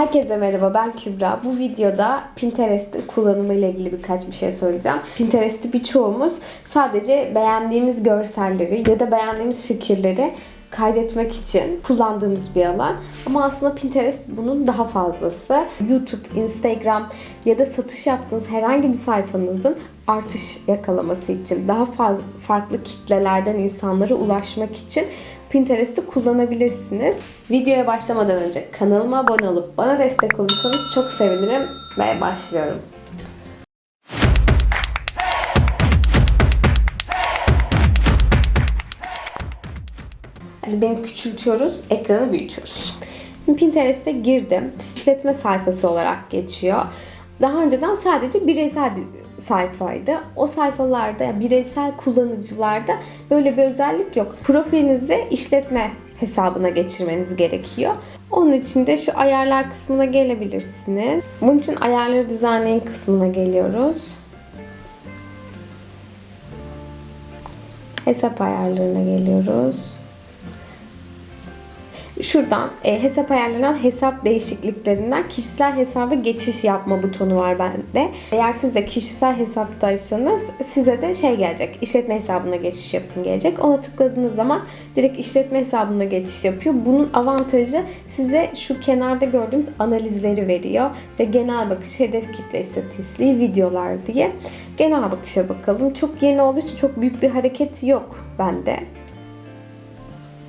Herkese merhaba ben Kübra. Bu videoda Pinterest'in kullanımı ile ilgili birkaç bir şey söyleyeceğim. Pinterest'i birçoğumuz sadece beğendiğimiz görselleri ya da beğendiğimiz fikirleri kaydetmek için kullandığımız bir alan. Ama aslında Pinterest bunun daha fazlası. YouTube, Instagram ya da satış yaptığınız herhangi bir sayfanızın artış yakalaması için, daha fazla farklı kitlelerden insanlara ulaşmak için Pinterest'i kullanabilirsiniz. Videoya başlamadan önce kanalıma abone olup bana destek olursanız çok sevinirim ve başlıyorum. Hadi beni küçültüyoruz, ekranı büyütüyoruz. Pinterest'e girdim. İşletme sayfası olarak geçiyor. Daha önceden sadece bireysel bir sayfaydı. O sayfalarda, bireysel kullanıcılarda böyle bir özellik yok. Profilinizi işletme hesabına geçirmeniz gerekiyor. Onun için de şu ayarlar kısmına gelebilirsiniz. Bunun için ayarları düzenleyin kısmına geliyoruz. Hesap ayarlarına geliyoruz. Şuradan e, hesap ayarlanan hesap değişikliklerinden kişisel hesaba geçiş yapma butonu var bende. Eğer siz de kişisel hesaptaysanız size de şey gelecek. işletme hesabına geçiş yapın gelecek. Ona tıkladığınız zaman direkt işletme hesabına geçiş yapıyor. Bunun avantajı size şu kenarda gördüğümüz analizleri veriyor. İşte genel bakış, hedef kitle istatistiği, videolar diye. Genel bakışa bakalım. Çok yeni olduğu için çok büyük bir hareket yok bende.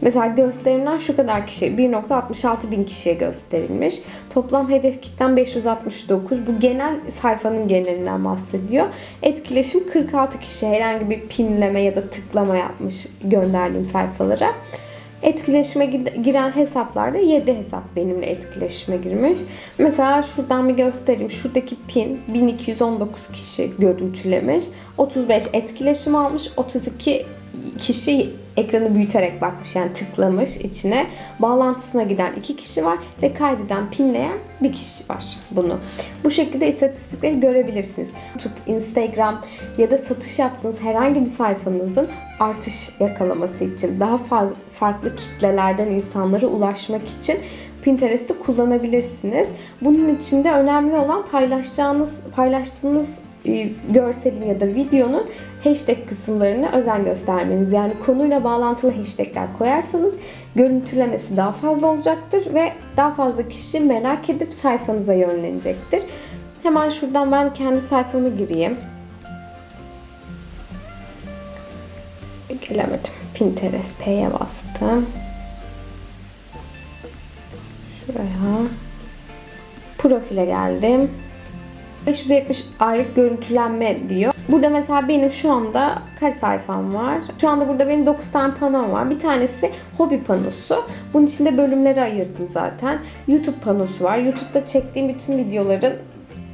Mesela gösterimler şu kadar kişi, 1.66 bin kişiye gösterilmiş. Toplam hedef kitlem 569. Bu genel sayfanın genelinden bahsediyor. Etkileşim 46 kişi herhangi bir pinleme ya da tıklama yapmış gönderdiğim sayfalara. Etkileşime giren hesaplarda 7 hesap benimle etkileşime girmiş. Mesela şuradan bir göstereyim. Şuradaki pin 1219 kişi görüntülemiş. 35 etkileşim almış. 32 kişi ekranı büyüterek bakmış yani tıklamış içine. Bağlantısına giden iki kişi var ve kaydeden, pinleyen bir kişi var bunu. Bu şekilde istatistikleri görebilirsiniz. YouTube, Instagram ya da satış yaptığınız herhangi bir sayfanızın artış yakalaması için, daha fazla farklı kitlelerden insanlara ulaşmak için Pinterest'i kullanabilirsiniz. Bunun için de önemli olan paylaşacağınız, paylaştığınız görselin ya da videonun hashtag kısımlarına özen göstermeniz. Yani konuyla bağlantılı hashtagler koyarsanız görüntülemesi daha fazla olacaktır ve daha fazla kişi merak edip sayfanıza yönlenecektir. Hemen şuradan ben kendi sayfamı gireyim. Gelemedim. Pinterest P'ye bastım. Şuraya. Profile geldim. 570 aylık görüntülenme diyor. Burada mesela benim şu anda kaç sayfam var? Şu anda burada benim 9 tane panom var. Bir tanesi hobi panosu. Bunun içinde bölümleri ayırdım zaten. YouTube panosu var. YouTube'da çektiğim bütün videoların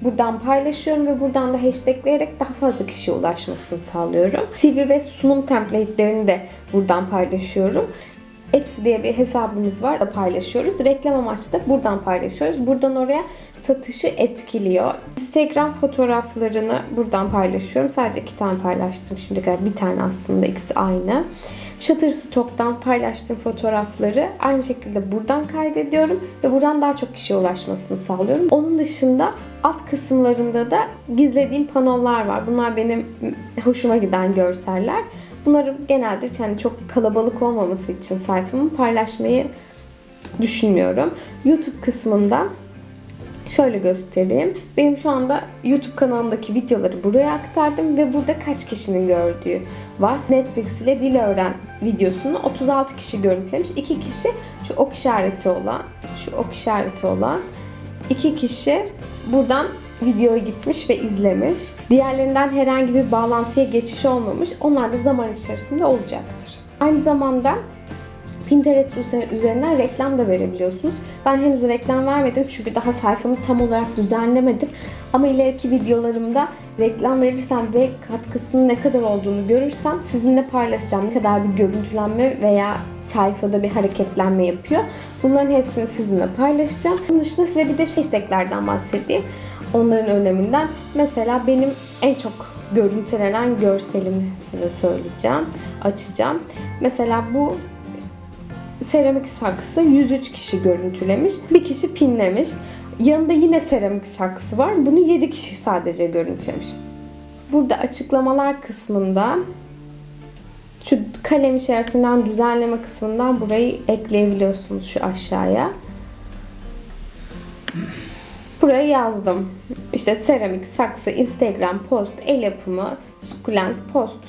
buradan paylaşıyorum ve buradan da hashtagleyerek daha fazla kişiye ulaşmasını sağlıyorum. CV ve sunum template'lerini de buradan paylaşıyorum. Etsy diye bir hesabımız var da paylaşıyoruz. Reklam amaçlı da buradan paylaşıyoruz. Buradan oraya satışı etkiliyor. Instagram fotoğraflarını buradan paylaşıyorum. Sadece iki tane paylaştım şimdi kadar. Bir tane aslında ikisi aynı. Shutterstock'tan paylaştığım fotoğrafları aynı şekilde buradan kaydediyorum ve buradan daha çok kişiye ulaşmasını sağlıyorum. Onun dışında alt kısımlarında da gizlediğim panolar var. Bunlar benim hoşuma giden görseller. Bunları genelde yani çok kalabalık olmaması için sayfamı paylaşmayı düşünmüyorum. YouTube kısmında şöyle göstereyim. Benim şu anda YouTube kanalımdaki videoları buraya aktardım ve burada kaç kişinin gördüğü var. Netflix ile dil öğren videosunu 36 kişi görüntülemiş. 2 kişi şu ok işareti olan, şu ok işareti olan 2 kişi buradan videoya gitmiş ve izlemiş. Diğerlerinden herhangi bir bağlantıya geçiş olmamış. Onlar da zaman içerisinde olacaktır. Aynı zamanda Pinterest üzerinden reklam da verebiliyorsunuz. Ben henüz reklam vermedim çünkü daha sayfamı tam olarak düzenlemedim. Ama ileriki videolarımda reklam verirsem ve katkısının ne kadar olduğunu görürsem sizinle paylaşacağım. Ne kadar bir görüntülenme veya sayfada bir hareketlenme yapıyor. Bunların hepsini sizinle paylaşacağım. Bunun dışında size bir de hashtaglerden bahsedeyim. Onların öneminden. Mesela benim en çok görüntülenen görselimi size söyleyeceğim. Açacağım. Mesela bu seramik saksı 103 kişi görüntülemiş. Bir kişi pinlemiş. Yanında yine seramik saksı var. Bunu 7 kişi sadece görüntülemiş. Burada açıklamalar kısmında şu kalem işaretinden düzenleme kısmından burayı ekleyebiliyorsunuz şu aşağıya. Buraya yazdım. İşte seramik, saksı, Instagram, post, el yapımı, sukulent, post.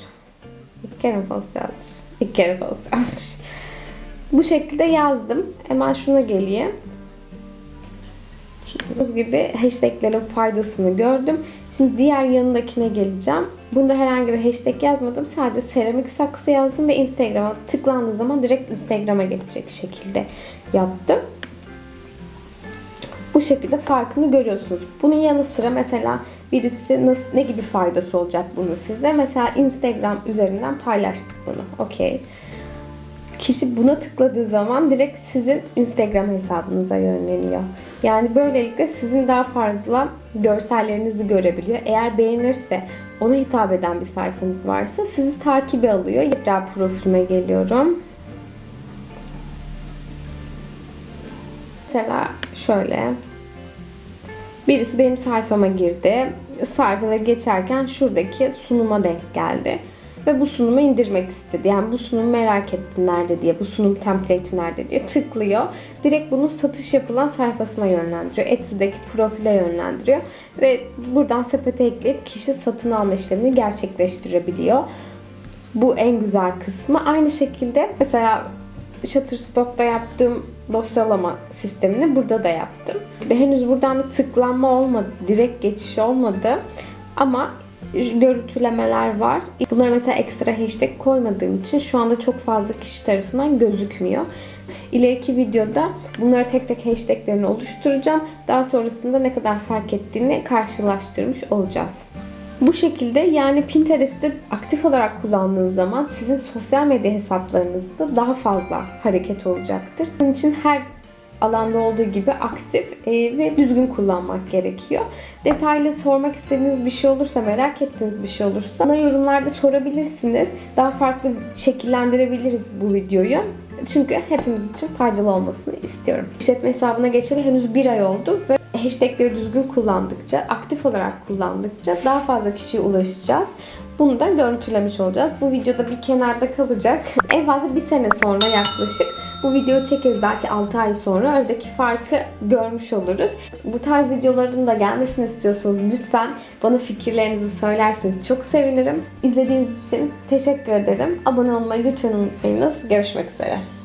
İlk kere post yazmış. İlk kere post yazmış. Bu şekilde yazdım. Hemen şuna geleyim. Gördüğünüz gibi hashtaglerin faydasını gördüm. Şimdi diğer yanındakine geleceğim. Bunda herhangi bir hashtag yazmadım. Sadece seramik saksı yazdım ve Instagram'a tıklandığı zaman direkt Instagram'a geçecek şekilde yaptım. Şekilde farkını görüyorsunuz. Bunun yanı sıra mesela birisi nasıl, ne gibi faydası olacak bunu size? Mesela Instagram üzerinden paylaştık bunu. Okey. Kişi buna tıkladığı zaman direkt sizin Instagram hesabınıza yönleniyor. Yani böylelikle sizin daha fazla görsellerinizi görebiliyor. Eğer beğenirse, ona hitap eden bir sayfanız varsa sizi takibe alıyor. Tekrar profilime geliyorum. Mesela şöyle. Birisi benim sayfama girdi. Sayfaları geçerken şuradaki sunuma denk geldi. Ve bu sunumu indirmek istedi. Yani bu sunumu merak etti nerede diye, bu sunum template'i nerede diye tıklıyor. Direkt bunu satış yapılan sayfasına yönlendiriyor. Etsy'deki profile yönlendiriyor. Ve buradan sepete ekleyip kişi satın alma işlemini gerçekleştirebiliyor. Bu en güzel kısmı. Aynı şekilde mesela Shutterstock'ta yaptığım dosyalama sistemini burada da yaptım. Henüz buradan bir tıklanma olmadı, direkt geçiş olmadı. Ama görüntülemeler var. Bunlara mesela ekstra hashtag koymadığım için şu anda çok fazla kişi tarafından gözükmüyor. İleriki videoda bunları tek tek hashtaglerini oluşturacağım. Daha sonrasında ne kadar fark ettiğini karşılaştırmış olacağız. Bu şekilde yani Pinterest'i aktif olarak kullandığınız zaman sizin sosyal medya hesaplarınızda daha fazla hareket olacaktır. Bunun için her alanda olduğu gibi aktif e, ve düzgün kullanmak gerekiyor. Detaylı sormak istediğiniz bir şey olursa, merak ettiğiniz bir şey olursa bana yorumlarda sorabilirsiniz. Daha farklı şekillendirebiliriz bu videoyu. Çünkü hepimiz için faydalı olmasını istiyorum. İşletme hesabına geçeli henüz bir ay oldu ve hashtagleri düzgün kullandıkça, aktif olarak kullandıkça daha fazla kişiye ulaşacağız. Bunu da görüntülemiş olacağız. Bu videoda bir kenarda kalacak. En fazla bir sene sonra yaklaşık bu videoyu çekeriz belki 6 ay sonra. Aradaki farkı görmüş oluruz. Bu tarz videoların da gelmesini istiyorsanız lütfen bana fikirlerinizi söylerseniz çok sevinirim. İzlediğiniz için teşekkür ederim. Abone olmayı lütfen unutmayınız. Görüşmek üzere.